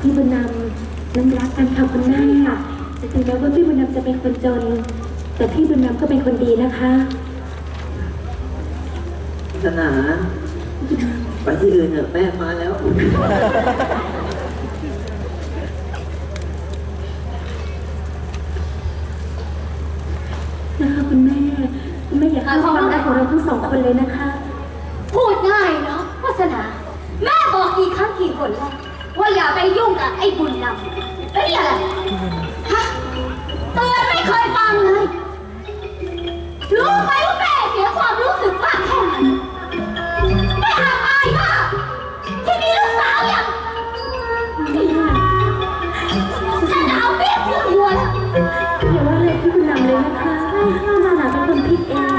พี่บุญนำน้ำรักกันค่ะคนณแม่ค่ะจริถึงแล้วว่าพี่บุญนำจะเป็นคนจน แต่พี่บุญนำก็เป็นคนดีนะคะศาสนาไปที่อื่นเถอะแม่มาแล้ว นะคะคุณแม่แม่อยากให้ความรักของเราทั้งสองคนเลยนะคะ พูดง่ายเนาะวาสนา แม่บอกกี่ครั้งกี่คนแล้ว ไปยุ่งกับไอ้บุญนำแล้วนี่อะไรฮะเตือนไม่เคยฟังเลย รู้ไหมว่าแม่เสียความรู้สึกมากแค่ไหนแม่อับอายมากที่มีลูกสาวอย่างจะหนาวเปียกหัวหัวแล้วอย่าว่าเลยพี่บุญนำเลยนะคะนานาเป็นคนผิดเอง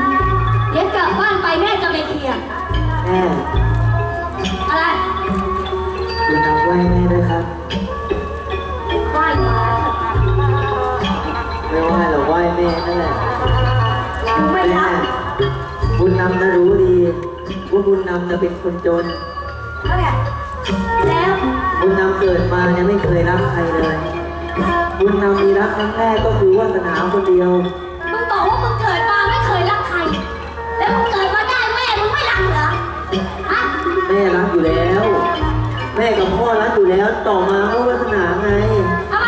เดี๋ยวกลับบ้านไปแม่จะไปเคลียร์ แม่อะไร คุณนำไหว้แม่ด้วยครับ ไหว้มาไม่ไหว้หรอกไหว้แม่นั่นแหละไม่แม่รับบุญนำนะรู้ดีว่าบุญนำนะเป็นคนจนแล้วเนี่ยแล้วบุญนำเกิดมาเนี่ยไม่เคยรักใครเลย บุญนำมีรักครั้งแรกก็คือวาสนาคนเดียว รักอยู่แล้วต่อมาก็วาสนาไงทำไม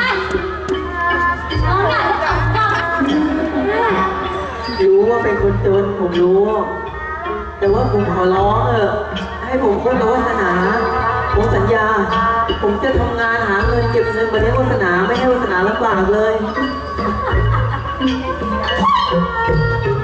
น้องอยากจะกลับรู้ว่าเป็นคนจนผมรู้ แต่ว่าผมขอร้องเออะให้ผมคบกับวาสนา ผมสัญญา ผมจะทำงานหาเงินเก็บเงินมาเลี้ยงวาสนาไม่ให้วาสนาลำบากเลยจ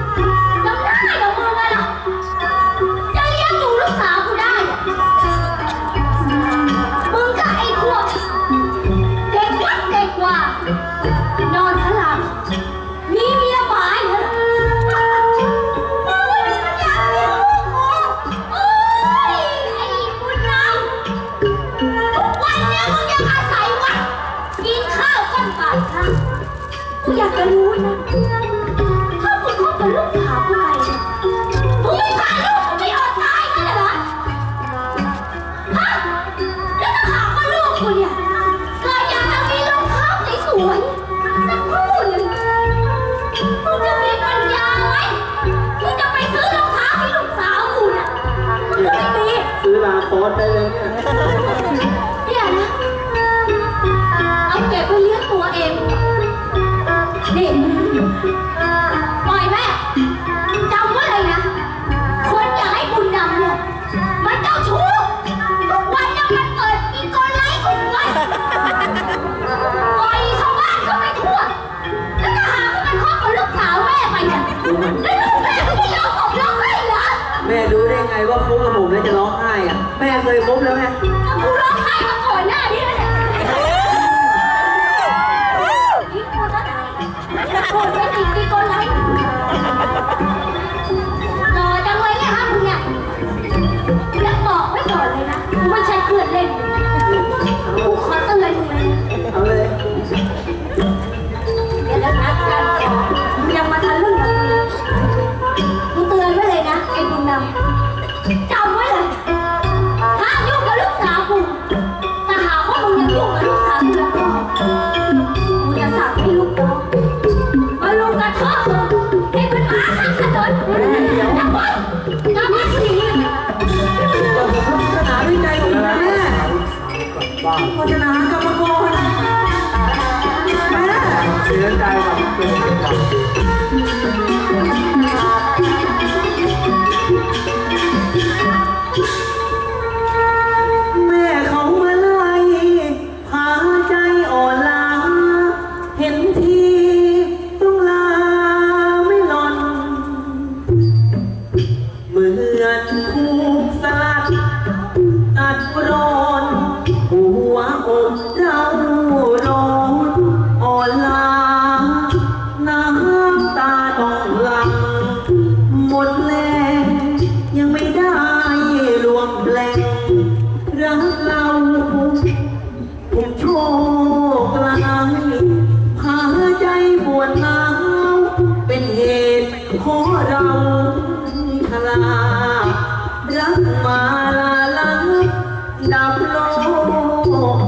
จะรู้นะ ถ้ามึงคบกับลูกสาวกูไปเนี่ยมึงไม่พาลูกกูไปอดตายกันเหรอฮะแล้วถ้าหากว่าลูกกูเนี่ยเกิดอยากจะมีรองเท้าสวยๆสักคู่หนึ่งมึงจะมีปัญญาไหมมึงจะไปซื้อรองเท้าให้ลูกสาวกูน่ะมึงก็ไม่มี ซื้อลาคอสได้เลยเนี่ย นี่ปล่อยแม่จำไว้เลยนะ คนอย่างไอ้บุญดำเนี่ย มันเจ้าชู้ทุกวันเนี่ยมันเปิดอีกคนไลค์กูไว้ปล่อยชาวบ้านก็ไปทั่ว แล้วถ้าหากว่ามันคบกับลูกสาวแม่ไปเนี่ยแล้วลูกแม่ก็ไม่ร้องห่มร้องไห้เหรอแม่รู้ได้ไงว่าคบกับผมแล้วจะร้องไห้อะแม่เคยคบแล้วไงกูร้องไห้มาก่อนหน้านี้แล้ว มาลุงกระทบให้เป็นหมาข้างถนนจับมันจับมันผู้หญิงนี่แต่ผมรักวาสนาด้วยใจผมนะแม่วาสนากรรมกรแม่เสียใจกับเป็นกับแ Oh.